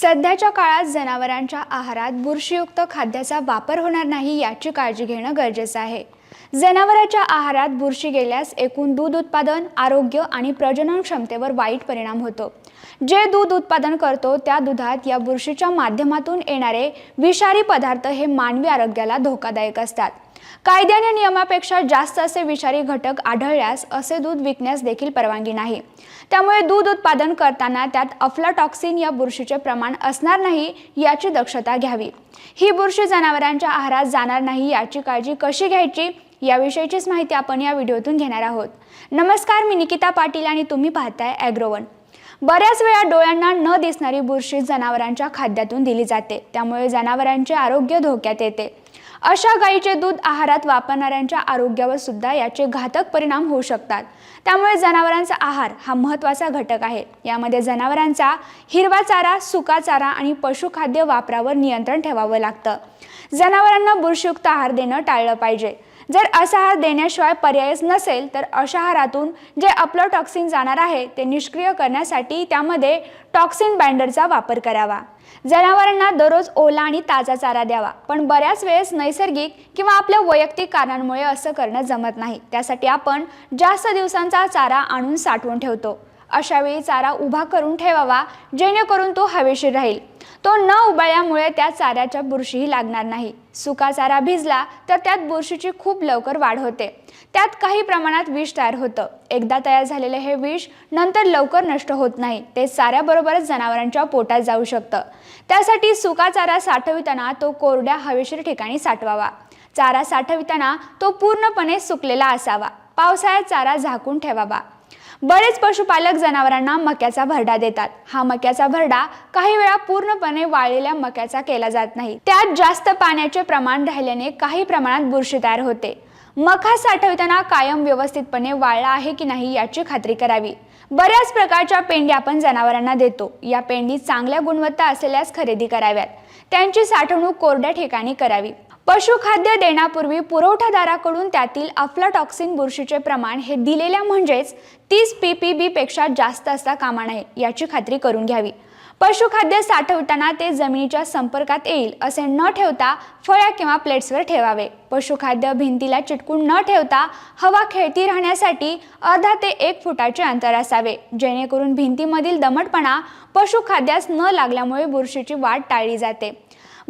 सध्याच्या काळात जनावरांच्या आहारात बुरशीयुक्त खाद्याचा वापर होणार नाही याची काळजी घेणं गरजेचं आहे. जनावरांच्या आहारात बुरशी गेल्यास एकूण दूध उत्पादन आरोग्य आणि प्रजनन क्षमतेवर वाईट परिणाम होतो. जे दूध उत्पादन करतो त्या दुधात या बुरशीच्या माध्यमातून येणारे विषारी पदार्थ हे मानवी आरोग्याला धोकादायक असतात. कायद्याने नियमापेक्षा जास्त असे विषारी घटक आढळल्यास असे दूध विकण्यास देखील परवानगी नाही. त्यामुळे दूध उत्पादन करताना त्यात अफ्लाटॉक्सिन या बुरशीचे प्रमाण असणार नाही याची दक्षता घ्यावी. ही बुरशी जनावरांच्या आहारात जाणार नाही याची काळजी कशी घ्यायची याविषयीचीच माहिती आपण या व्हिडिओतून घेणार आहोत. नमस्कार मी निकिता पाटील आणि तुम्ही पाहताय ॲग्रोवन बऱ्याच वेळा डोळ्यांना न दिसणारी बुरशी जनावरांच्या खाद्यातून दिली जाते. त्यामुळे जनावरांचे आरोग्य धोक्यात येते. अशा गायीचे दूध आहारात वापरणाऱ्यांच्या आरोग्यावर सुद्धा याचे घातक परिणाम होऊ शकतात. त्यामुळे जनावरांचा आहार हा महत्त्वाचा घटक आहे. यामध्ये जनावरांचा हिरवा चारा सुका चारा आणि पशुखाद्य वापरावर नियंत्रण ठेवावं लागतं. जनावरांना बुरशीयुक्त आहार देणं टाळलं पाहिजे. जर असा आहार देण्याशिवाय पर्यायच नसेल तर अशा आहारातून जे आपलं टॉक्सिन जाणार आहे ते निष्क्रिय करण्यासाठी त्यामध्ये टॉक्सिन बाइंडरचा वापर करावा. जनावरांना दररोज ओला आणि ताजा चारा द्यावा. पण बऱ्याच वेळेस नैसर्गिक किंवा आपल्या वैयक्तिक कारणांमुळे असं करणं जमत नाही. त्यासाठी आपण जास्त दिवसांचा चारा आणून साठवून ठेवतो. अशावेळी चारा उभा करून ठेवावा जेणेकरून तो हवेशीर राहील. तो न उबळल्यामुळे त्या चाऱ्याच्या बुरशीही लागणार नाही. सुका चारा भिजला तर त्यात बुरशीची खूप लवकर वाढ होते. त्यात काही प्रमाणात विष तयार होतं. एकदा तयार झालेले हे विष नंतर लवकर नष्ट होत नाही. ते चाऱ्याबरोबरच जनावरांच्या पोटात जाऊ शकतं. त्यासाठी सुका चारा साठविताना तो कोरड्या हवेशीर ठिकाणी साठवावा. चारा साठविताना तो पूर्णपणे सुकलेला असावा. पावसाळ्यात चारा झाकून ठेवावा. बरेच पशुपालक जनावरांना मक्याचा भरडा देतात. हा मक्याचा भरडा काही वेळा पूर्णपणे वाळलेल्या मक्याचा केला जात नाही. त्यात जास्त पाण्याचे प्रमाण राहिल्याने काही प्रमाणात बुरशी तयार होते. मका साठवताना कायम व्यवस्थितपणे वाळला आहे की नाही याची खात्री करावी. बऱ्याच प्रकारच्या पेंडी आपण जनावरांना देतो. या पेंडी चांगल्या गुणवत्ता असलेल्याच खरेदी कराव्यात. त्यांची साठवणूक कोरड्या ठिकाणी करावी. पशुखाद्य देण्यापूर्वी पुरवठादाराकडून त्यातील अफ्लाटॉक्सिन बुरशीचे प्रमाण हे दिलेल्या म्हणजेच तीस पी पी बी पेक्षा जास्त असता कामा नये याची खात्री करून घ्यावी. पशुखाद्य साठवताना ते जमिनीच्या संपर्कात येईल असे न ठेवता फळ्या किंवा प्लेट्सवर ठेवावे. पशुखाद्य भिंतीला चिटकून न ठेवता हवा खेळती राहण्यासाठी अर्धा ते एक फुटाचे अंतर असावे. जेणेकरून भिंतीमधील दमटपणा पशुखाद्यास न लागल्यामुळे बुरशीची वाढ टाळली जाते.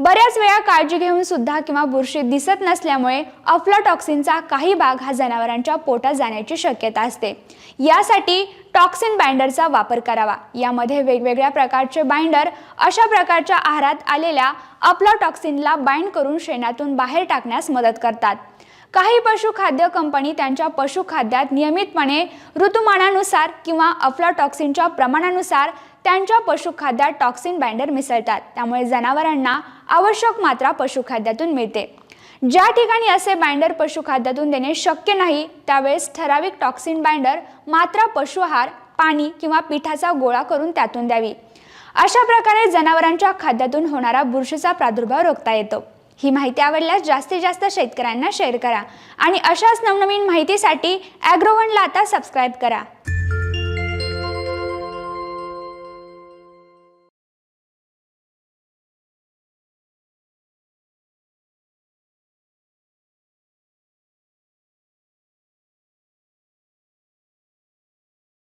बऱ्याच वेळा काळजी घेऊन सुद्धा किंवा बुरशी दिसत नसल्यामुळे अफ्लाटॉक्सिनचा काही भाग हा जनावरांच्या पोटात जाण्याची शक्यता असते. यासाठी टॉक्सिन बाइंडरचा वापर करावा. यामध्ये वेगवेगळ्या प्रकारचे बाइंडर अशा प्रकारच्या आहारात आलेल्या अफ्लाटॉक्सिनला बाइंड करून शेणातून बाहेर टाकण्यास मदत करतात. काही पशुखाद्य कंपनी त्यांच्या पशुखाद्यात नियमितपणे ऋतुमानानुसार किंवा अफ्लाटॉक्सिनच्या प्रमाणानुसार त्यांच्या पशुखाद्यात टॉक्सिन बँडर मिसळतात. त्यामुळे जनावरांना आवश्यक मात्रा पशुखाद्यातून मिळते. ज्या ठिकाणी असे बँडर पशुखाद्यातून देणे शक्य नाही त्यावेळेस ठराविक टॉक्सिन बँडर मात्रा पशुहार पाणी किंवा पिठाचा गोळा करून त्यातून द्यावी. अशा प्रकारे जनावरांच्या खाद्यातून होणारा बुरशीचा प्रादुर्भाव रोखता येतो. ही माहिती आवडल्यास जास्तीत जास्त शेतकऱ्यांना शेअर करा आणि अशाच नवनवीन माहितीसाठी ॲग्रोवनला आता सबस्क्राईब करा.